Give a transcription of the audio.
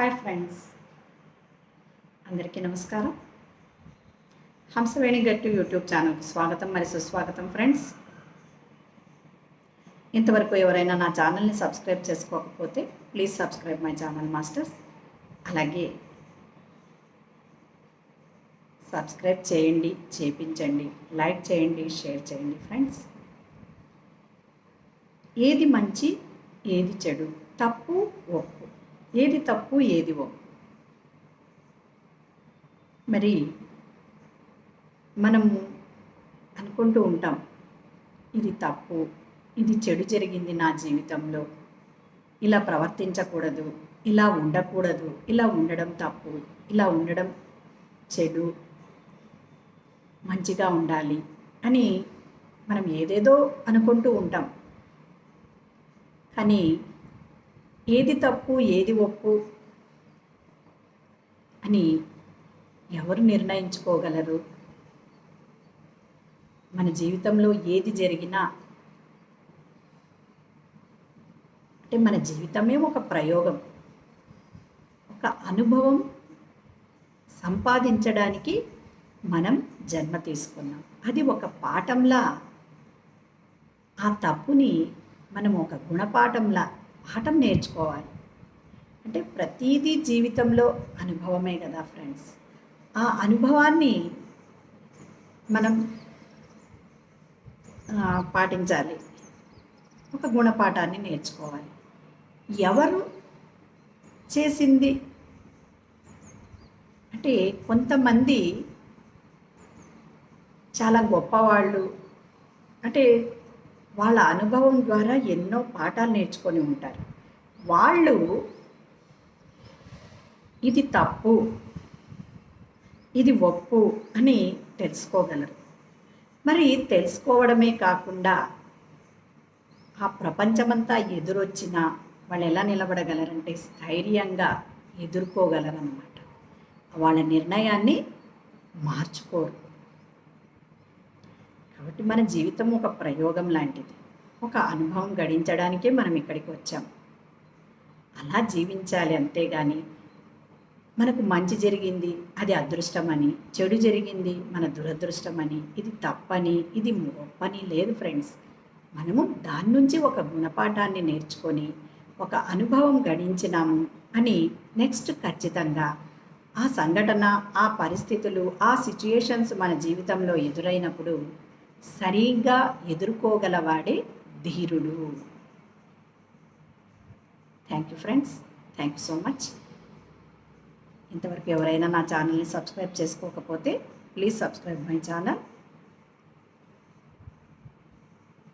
Hi friends అందరికీ నమస్కారం. హంసవేణి గట్టు యూట్యూబ్ ఛానల్కి స్వాగతం మరి సుస్వాగతం ఫ్రెండ్స్ ఇంతవరకు ఎవరైనా నా ఛానల్ని సబ్స్క్రైబ్ చేసుకోకపోతే please subscribe my channel masters. అలాగే సబ్స్క్రైబ్ చేయండి చేపించండి లైక్ చేయండి షేర్ చేయండి ఫ్రెండ్స్ ఏది మంచి ఏది చెడు తప్పు ఒప్పు. ఏది తప్పు ఏదివో మరి మనము అనుకుంటూ ఉంటాం ఇది తప్పు ఇది చెడు జరిగింది నా జీవితంలో. ఇలా ప్రవర్తించకూడదు ఇలా ఉండకూడదు ఇలా ఉండడం తప్పు ఇలా ఉండడం చెడు మంచిగా ఉండాలి అని మనం ఏదేదో అనుకుంటూ ఉంటాం. కానీ ఏది తప్పు ఏది ఒప్పు అని ఎవరు నిర్ణయించుకోగలరు? మన జీవితంలో ఏది జరిగినా అంటే మన జీవితమే ఒక ప్రయోగం. ఒక అనుభవం సంపాదించడానికి మనం జన్మ తీసుకున్నాం. అది ఒక పాఠంలా ఆ తప్పుని మనం ఒక గుణపాఠంలా పాఠం నేర్చుకోవాలి. అంటే ప్రతీదీ జీవితంలో అనుభవమే కదా ఫ్రెండ్స్. ఆ అనుభవాన్ని మనం పాటించాలి. ఒక గుణపాఠాన్ని నేర్చుకోవాలి. ఎవరు చేసింది? అంటే కొంతమంది చాలా గొప్పవాళ్ళు. అంటే వాళ్ళ అనుభవం ద్వారా ఎన్నో పాఠాలు నేర్చుకొని ఉంటారు. వాళ్ళు ఇది తప్పు ఇది ఒప్పు అని తెలుసుకోగలరు. మరి తెలుసుకోవడమే కాకుండా ఆ ప్రపంచమంతా ఎదురొచ్చినా వాళ్ళు ఎలా నిలబడగలరంటే స్థైర్యంగా ఎదుర్కోగలరన్నమాట. వాళ్ళ నిర్ణయాన్ని మార్చుకోరు. కాబట్టి మన జీవితం ఒక ప్రయోగం లాంటిది. ఒక అనుభవం గడించడానికే మనం ఇక్కడికి వచ్చాం. అలా జీవించాలి అంతేగాని మనకు మంచి జరిగింది అది అదృష్టమని చెడు జరిగింది మన దురదృష్టమని ఇది తప్పని ఇది గొప్పని లేదు ఫ్రెండ్స్. మనము దాని నుంచి ఒక గుణపాఠాన్ని నేర్చుకొని ఒక అనుభవం గడించినాము అని నెక్స్ట్ ఖచ్చితంగా ఆ సంఘటన ఆ పరిస్థితులు ఆ సిచ్యుయేషన్స్ మన జీవితంలో ఎదురైనప్పుడు సరిగ్గా ఎదుర్కోగలవాడే ధీరుడు. Thank you friends thank you so much ఇంతవరకు ఎవరైనా నా ఛానల్ని సబ్స్క్రైబ్ చేసుకోకపోతే ప్లీజ్ సబ్స్క్రైబ్ మై ఛానల్